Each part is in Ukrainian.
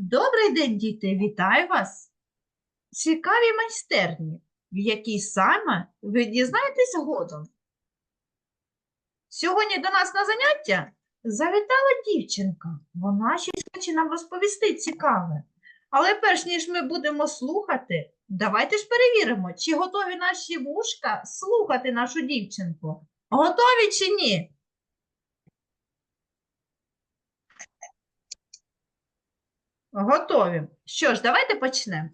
Добрий день, діти! Вітаю вас! Цікаві майстерні, в якій саме ви дізнаєтесь згодом. Сьогодні до нас на заняття завітала дівчинка. Вона щось хоче нам розповісти цікаве. Але перш ніж ми будемо слухати, давайте ж перевіримо, чи готові наші вушка слухати нашу дівчинку. Готові чи ні? Готові. Що ж, давайте почнемо.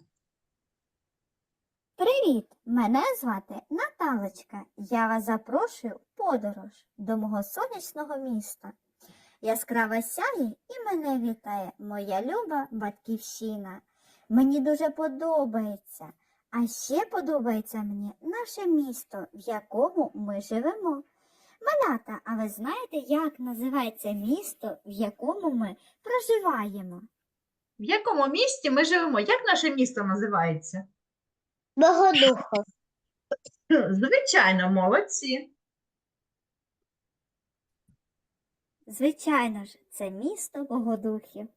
Привіт! Мене звати Наталочка. Я вас запрошую в подорож до мого сонячного міста. Яскрава сяє і мене вітає моя люба батьківщина. Мені дуже подобається. А ще подобається мені наше місто, в якому ми живемо. Малята, а ви знаєте, як називається місто, в якому ми проживаємо? В якому місті ми живемо? Як наше місто називається? Богодухов. Звичайно, молодці. Звичайно ж, це місто Богодухів.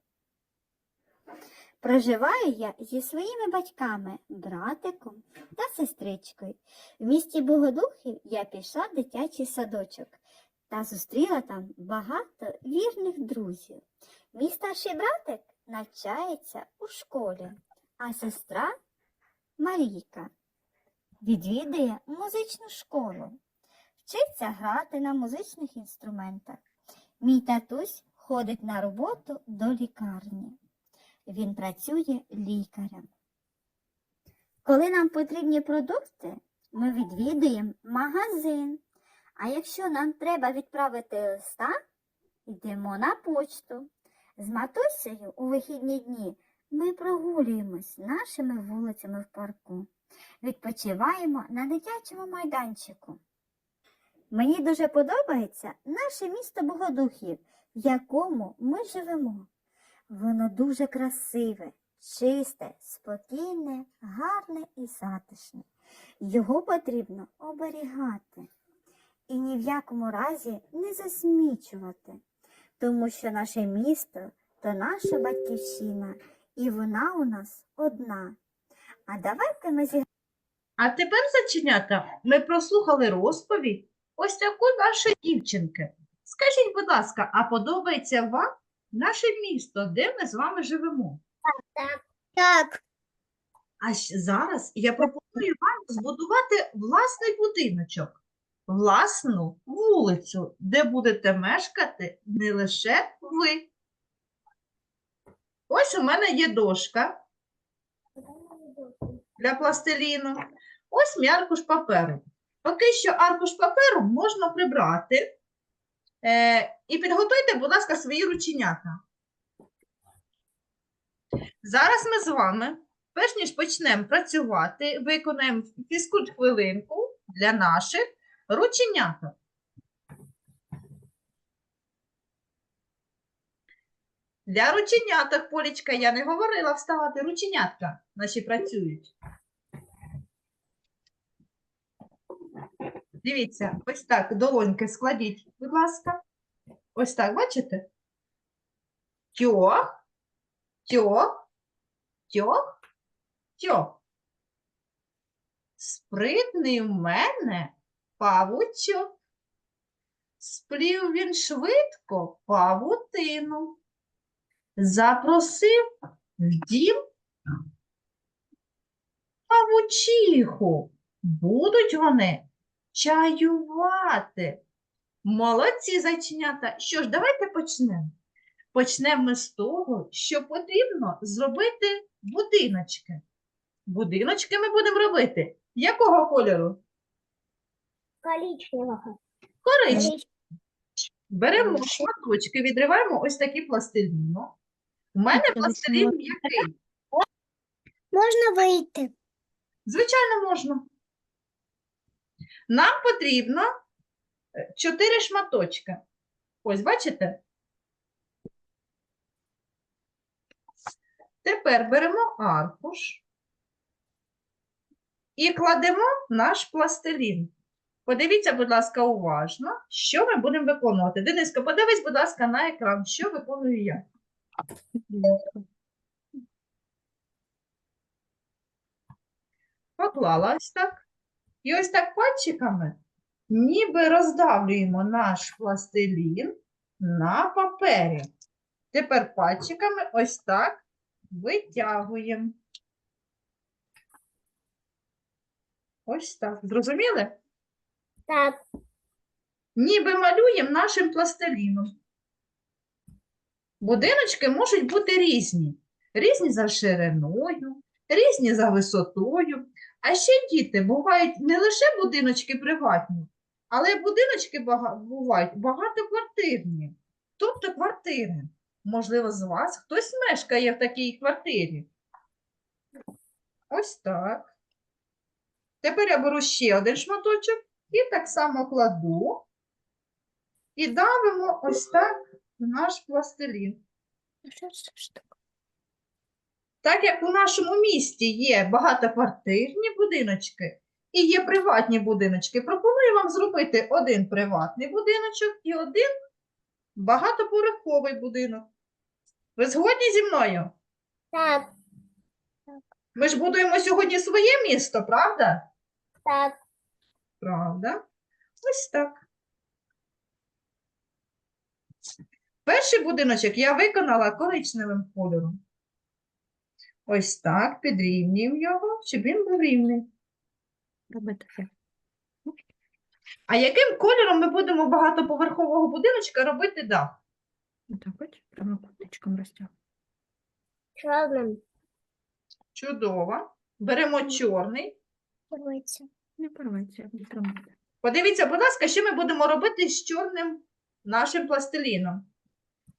Проживаю я зі своїми батьками, братиком та сестричкою. В місті Богодухів я пішла в дитячий садочок та зустріла там багато вірних друзів. Мій старший братик навчається у школі, а сестра Марійка відвідує музичну школу, вчиться грати на музичних інструментах. Мій татусь ходить на роботу до лікарні. Він працює лікарем. Коли нам потрібні продукти, ми відвідуємо магазин. А якщо нам треба відправити листа, йдемо на почту. З матусею у вихідні дні ми прогулюємось нашими вулицями в парку, відпочиваємо на дитячому майданчику. Мені дуже подобається наше місто Богодухів, в якому ми живемо. Воно дуже красиве, чисте, спокійне, гарне і затишне. Його потрібно оберігати і ні в якому разі не засмічувати, тому що наше місто то наша батьківщина, і вона у нас одна. А давайте ми зіграємо. А тепер, заченята, ми прослухали розповідь ось таку нашої дівчинки. Скажіть, будь ласка, а подобається вам наше місто, де ми з вами живемо? Так. Так. А зараз я пропоную вам збудувати власний будиночок, власну вулицю, де будете мешкати не лише ви. Ось у мене є дошка для пластиліну. Ось мій аркуш паперу. Поки що аркуш паперу можна прибрати. Е, і підготуйте, будь ласка, свої рученята. Зараз ми з вами, перш ніж почнемо працювати, виконаємо фізкульт хвилинку для наших рученяток. Для рученяток, Полічка, я не говорила вставати рученятка. Наші працюють. Дивіться, ось так, долоньки складіть, будь ласка. Ось так, бачите? Тьох, тьох, тьох, тьох. Спритний в мене павучок. Сплів він швидко павутину. Запросив в дім павучиху. Будуть вони чаювати. Молодці, зайченята. Що ж, давайте почнемо. Почнемо ми з того, що потрібно зробити будиночки. Будиночки ми будемо робити. Якого кольору? Коричневого. Коричневого. Беремо шматочки, відриваємо ось такі пластиліну. У мене пластилін м'який. Можна вийти. Звичайно, можна. Нам потрібно е, чотири шматочки. Ось, бачите? Тепер беремо аркуш і кладемо наш пластилін. Подивіться, будь ласка, уважно, що ми будемо виконувати. Дениска, подивись, будь ласка, на екран, що виконую я. Поклала так. І ось так пальчиками ніби роздавлюємо наш пластилін на папері. Тепер пальчиками ось так витягуємо. Ось так. Зрозуміли? Так. Ніби малюємо нашим пластиліном. Будиночки можуть бути різні. Різні за шириною, різні за висотою. А ще діти бувають не лише будиночки приватні, але будиночки бувають багатоквартирні, тобто квартири. Можливо, з вас хтось мешкає в такій квартирі. Ось так. Тепер я беру ще один шматочок і так само кладу і давимо ось так наш пластилін. Так як у нашому місті є багатоквартирні будиночки і є приватні будиночки, пропоную вам зробити один приватний будиночок і один багатоповерховий будинок. Ви згодні зі мною? Так. Ми ж будуємо сьогодні своє місто, правда? Так. Правда? Ось так. Перший будиночок я виконала коричневим кольором. Ось так, підрівнюємо його, щоб він був рівний. Роби таке. А яким кольором ми будемо багатоповерхового будиночка робити дах? Отак от прямокутничком розтягуй. Чорним. Чудово. Беремо чорний. Дивіться. Тримати. Подивіться, будь ласка, що ми будемо робити з чорним нашим пластиліном.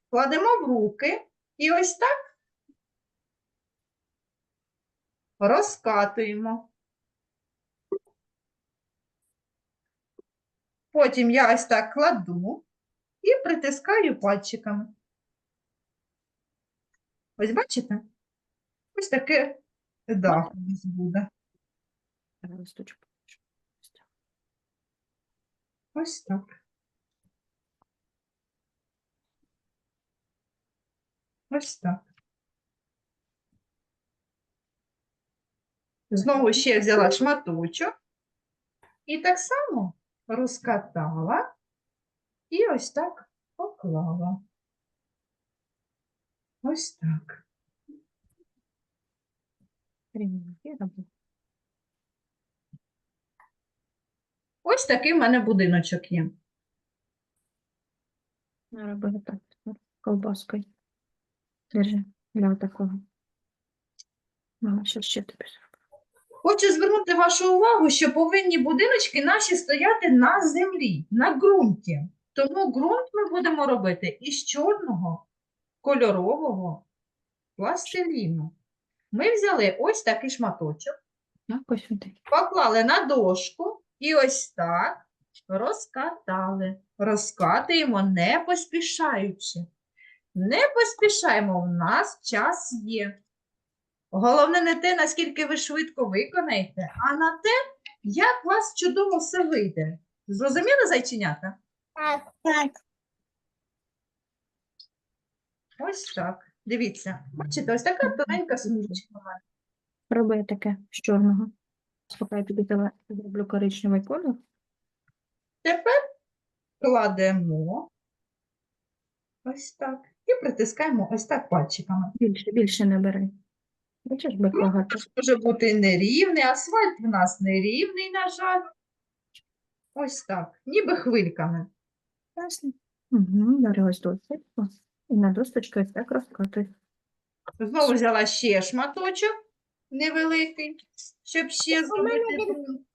Кладемо в руки і ось так розкатуємо. Потім я ось так кладу і притискаю пальчиками. Ось бачите? Ось таке дах у нас буде. Листочок. Ось так. Ось так. Знову ще взяла шматочок і так само розкатала і ось так поклала. Ось так. Ось такий в мене будиночок є. Ну, Роби отак. Колбаскою. Держи. Для такого. Мама, що ще тобі? Хочу звернути вашу увагу, що повинні будиночки наші стояти на землі, на ґрунті. Тому ґрунт ми будемо робити із чорного кольорового пластиліну. Ми взяли ось такий шматочок, Так, сюди. поклали на дошку і ось так розкатали. Розкатуємо не поспішаючи. Не поспішаємо, у нас час є. Головне не те, наскільки ви швидко виконаєте, а на те, як у вас чудово все вийде. Зрозуміли, зайченята? Так. Так. Ось так. Дивіться. Бачите, ось така тоненька смужечка. Роби таке з чорного. Поки я тобі зроблю коричневий колір. Тепер кладемо ось так. І притискаємо ось так пальчиками. Більше, більше не бери. Бачиш, би багато. Може бути нерівний, асфальт в нас нерівний, на жаль. Ось так, ніби хвильками. Ясно. Угу, бери ось досточку. І на досточку ось так розкатуй. Знову взяла ще шматочок невеликий, щоб ще У мене зробити. він- ґрунт.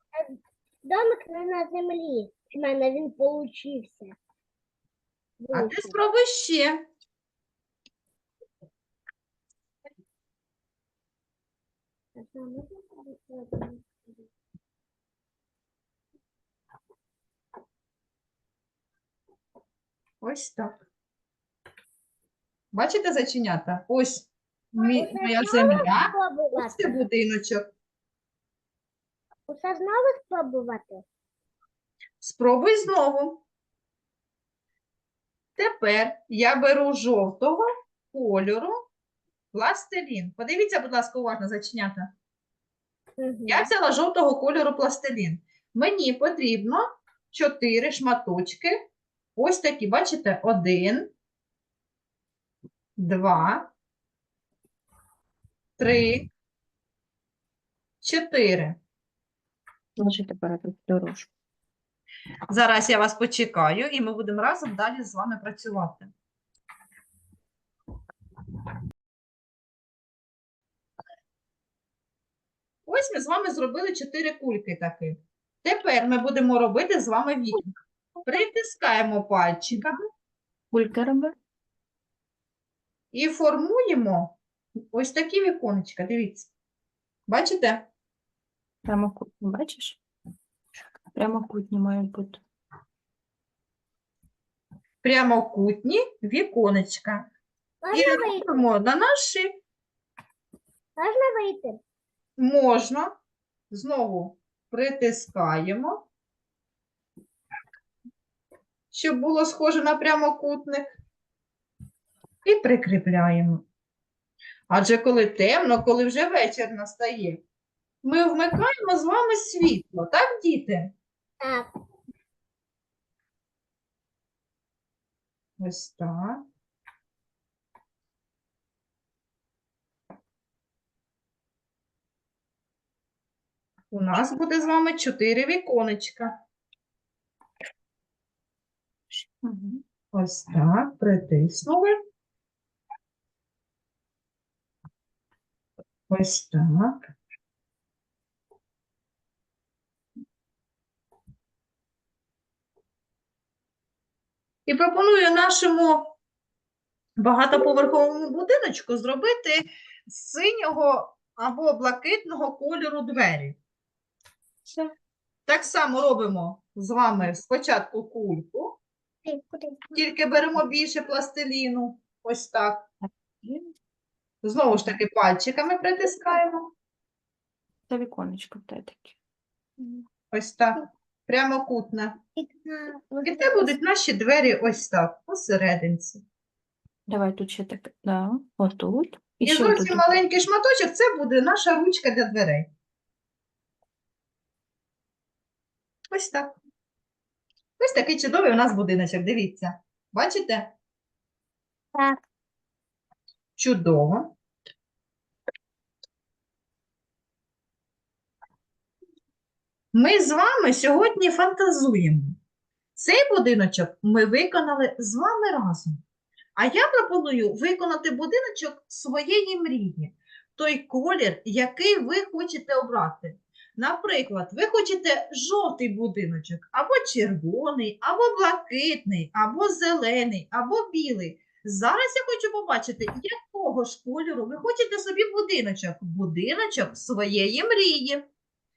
Домик не на землі. У мене він получився. А ти Вийшов. спробуй ще. Ось так. Бачите, заченята? Ось мі- моя земля, ось це будиночок. Усе знову спробувати. Спробуй знову. Тепер я беру жовтого кольору пластилін. Подивіться, будь ласка, уважно, заченята. Мгм. Я взяла жовтого кольору пластилін. Мені потрібно чотири шматочки. Ось такі, бачите, один, два, три, чотири. Ложи тепер тут дорожку. Зараз я вас почекаю, і ми будемо разом далі з вами працювати. Ось ми з вами зробили чотири кульки таки. Тепер ми будемо робити з вами вікна. Притискаємо пальчиками Кульки роби. і формуємо ось такі віконечка. Дивіться. Бачите? Прямокутні, бачиш? Прямокутні мають бути. Прямокутні віконечка. І Можна вийти? робимо на наші Можна вийти? можна. Знову притискаємо, щоб було схоже на прямокутник. І прикріпляємо. Адже коли темно, коли вже вечір настає, ми вмикаємо з вами світло, так, діти? Так. Ось так. У нас буде з вами чотири віконечка. Ось так, притиснули. Ось так. І пропоную нашому багатоповерховому будиночку зробити з синього або блакитного кольору двері. Так само робимо з вами спочатку кульку. Тільки беремо більше пластиліну. Ось так. Знову ж таки пальчиками притискаємо. Це віконечко тебе таке. Ось так. Прямокутне. І це будуть наші двері ось так, посерединці. Давай тут ще так. Да. Отут. І І ще зовсім маленький шматочок це буде наша ручка для дверей. Ось так. Ось такий чудовий у нас будиночок. Дивіться. Бачите? Так. Чудово. Ми з вами сьогодні фантазуємо. Цей будиночок ми виконали з вами разом. А я пропоную виконати будиночок своєї мрії. Той колір, який ви хочете обрати. Наприклад, ви хочете жовтий будиночок, або червоний, або блакитний, або зелений, або білий. Зараз я хочу побачити, якого ж кольору ви хочете собі будиночок. Будиночок своєї мрії.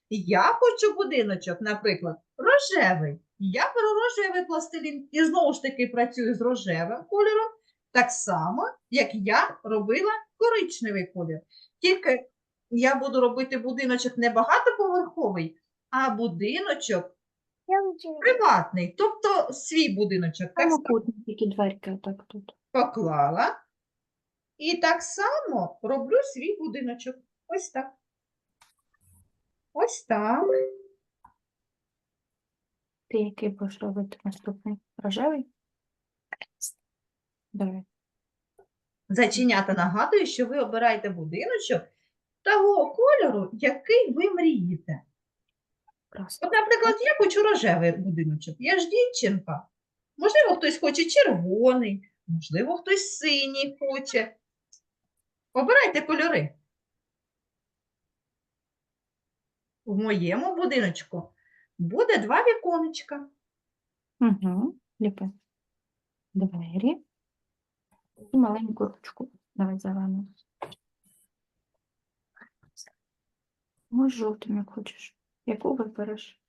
Я хочу будиночок, наприклад, рожевий. Я беру рожевий пластилін і знову ж таки працюю з рожевим кольором, так само, як я робила коричневий колір. Тільки я буду робити будиночок не багатоповерховий, а будиночок приватний, тобто свій будиночок. Так само тільки дверки отак тут. поклала. І так само роблю свій будиночок. Ось так. Ось так. Ти який будеш робити наступний? Рожевий? Давай. Зайченята нагадую, що ви обираєте будиночок того кольору, який ви мрієте. От, наприклад, я хочу рожевий будиночок. Я ж дівчинка. Можливо, хтось хоче червоний, можливо, хтось синій хоче. Обирайте кольори. В моєму будиночку буде два віконечка. Угу. Ліпи. Двері. І маленьку ручку. Давай зелену. Може жовтим, як хочеш. Яку вибереш?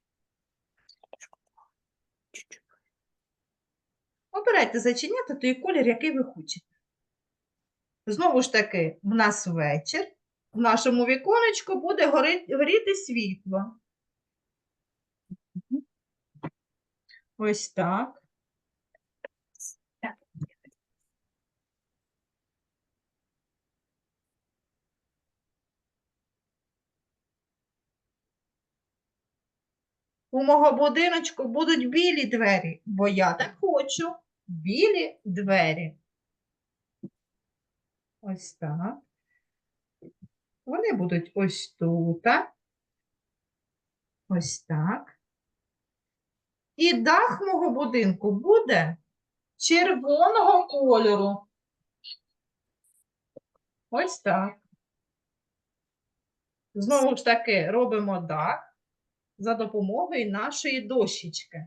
Обирайте зайченята той колір, який ви хочете. Знову ж таки, в нас вечір. В нашому віконечку буде горіти світло. Ось так. У мого будиночку будуть білі двері, бо я так хочу. Білі двері. Ось так. Вони будуть ось тут. Ось так. І дах мого будинку буде червоного кольору. Ось так. Знову ж таки робимо дах за допомогою нашої дощечки.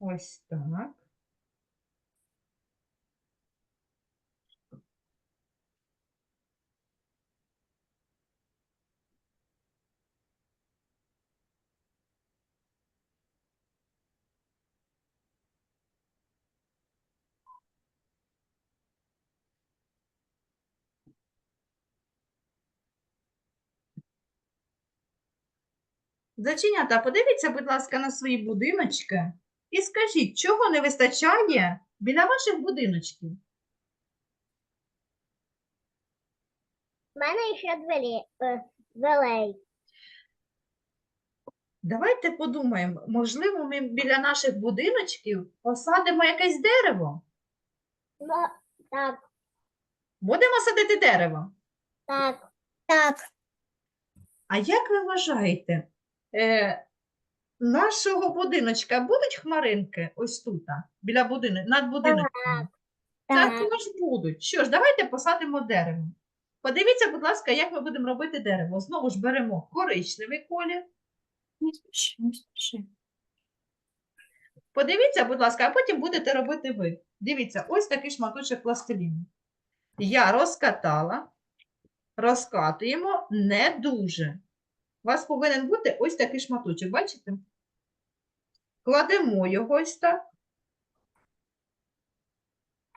Ось так. Зачинята, подивіться, будь ласка, на свої будиночки і скажіть, чого не вистачає біля ваших будиночків? У мене ще двері, е. Давайте подумаємо, можливо, ми біля наших будиночків посадимо якесь дерево. Ну, так, Будемо садити дерево. так. Так. А як ви вважаєте, е, нашого будиночка будуть хмаринки ось тут, а, біля будинку, над будиночком? Так. Також будуть. Що ж, давайте посадимо дерево. Подивіться, будь ласка, як ми будемо робити дерево. Знову ж беремо коричневий колір. Не спіши, не спіши. Подивіться, будь ласка, а потім будете робити ви. Дивіться, ось такий шматочок пластиліну. Я розкатала, розкатуємо не дуже. У вас повинен бути ось такий шматочок, бачите? Кладемо його ось так.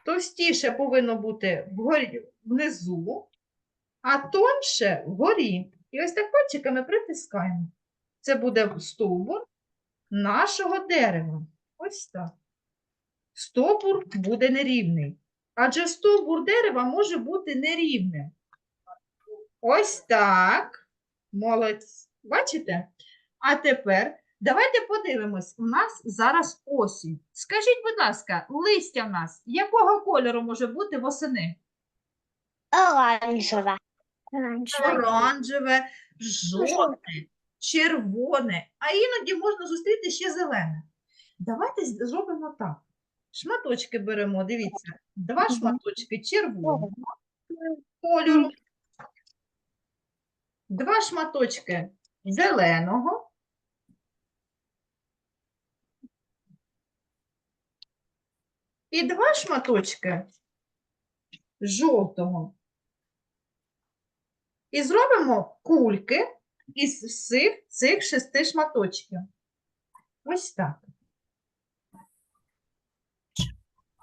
Товстіше повинно бути вгорі, внизу, а тонше вгорі. І ось так пальчиками притискаємо. Це буде стовбур нашого дерева. Ось так. Стовбур буде нерівний. Адже стовбур дерева може бути нерівним. Ось так. Молодць. Бачите? А тепер давайте подивимось. У нас зараз осінь. Скажіть, будь ласка, листя в нас якого кольору може бути восени? Оранжева. Оранжеве, жовте, червоне, а іноді можна зустріти ще зелене. Давайте зробимо так. Шматочки беремо, дивіться, два шматочки червоного кольору, два шматочки зеленого, і два шматочки жовтого. І зробимо кульки із всіх цих шести шматочків. Ось так.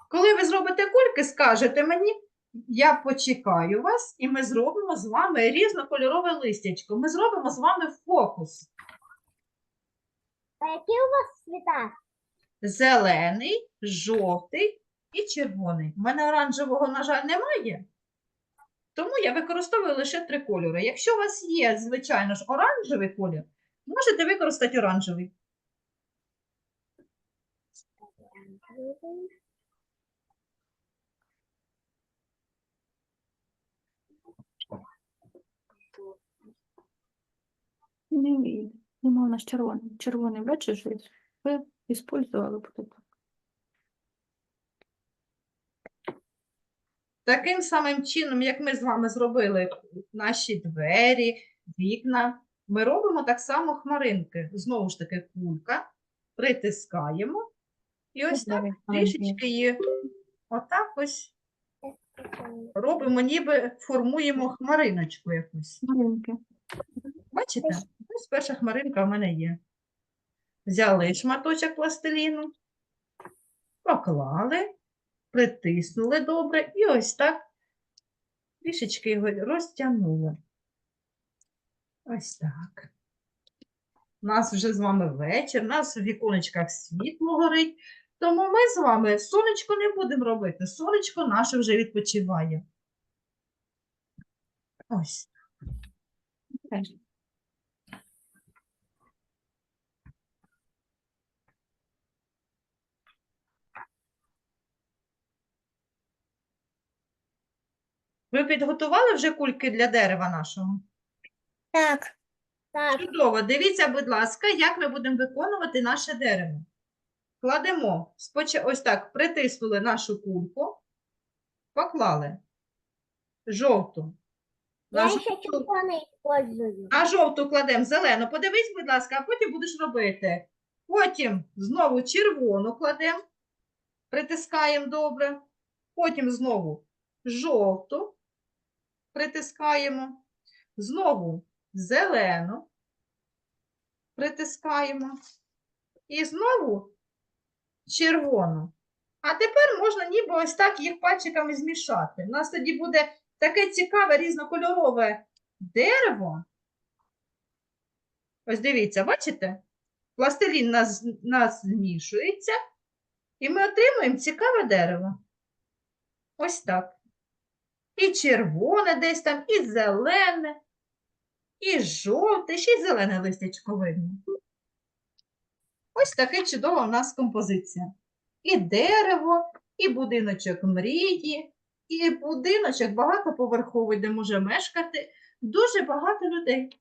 Коли ви зробите кульки, скажете мені, я почекаю вас, і ми зробимо з вами різнокольорове листячко. Ми зробимо з вами фокус. А які у вас цвіта? Зелений, жовтий і червоний. У мене оранжевого, на жаль, немає. Тому я використовую лише три кольори. Якщо у вас є, звичайно ж, оранжевий колір, можете використати оранжевий. Не вийде. Нема у нас червоний. Червоний, бачиш, ви використовували б тут. Таким самим чином, як ми з вами зробили наші двері, вікна, ми робимо так само хмаринки. Знову ж таки, кулька, притискаємо і ось так трішечки її отак ось робимо, ніби формуємо хмариночку якусь. Бачите? Ось перша хмаринка в мене є. Взяли шматочок пластиліну, поклали, притиснули добре і ось так трішечки його розтягнули. Ось так. У нас вже з вами вечір, у нас в віконечках світло горить, Тому ми з вами сонечко не будемо робити. Сонечко наше вже відпочиває. Ось. Теж. Ви підготували вже кульки для дерева нашого? Так. Так. Чудово. Дивіться, будь ласка, як ми будемо виконувати наше дерево. Кладемо, споча- ось так, притиснули нашу кульку, поклали жовту. На Я жовту, ще червоний на жовту кладемо зелену. Подивись, будь ласка, а потім будеш робити. Потім знову червону кладемо, притискаємо добре. Потім знову жовту притискаємо. Знову зелену притискаємо. І знову червону. А тепер можна ніби ось так їх пальчиками змішати. У нас тоді буде таке цікаве різнокольорове дерево. Ось дивіться, бачите? Пластилін нас, нас змішується, і ми отримуємо цікаве дерево. Ось так. І червоне десь там, і зелене, і жовте, ще й зелене листячко видно. Ось така чудова у нас композиція. І дерево, і будиночок мрії, і будиночок багатоповерховий, де може мешкати дуже багато людей.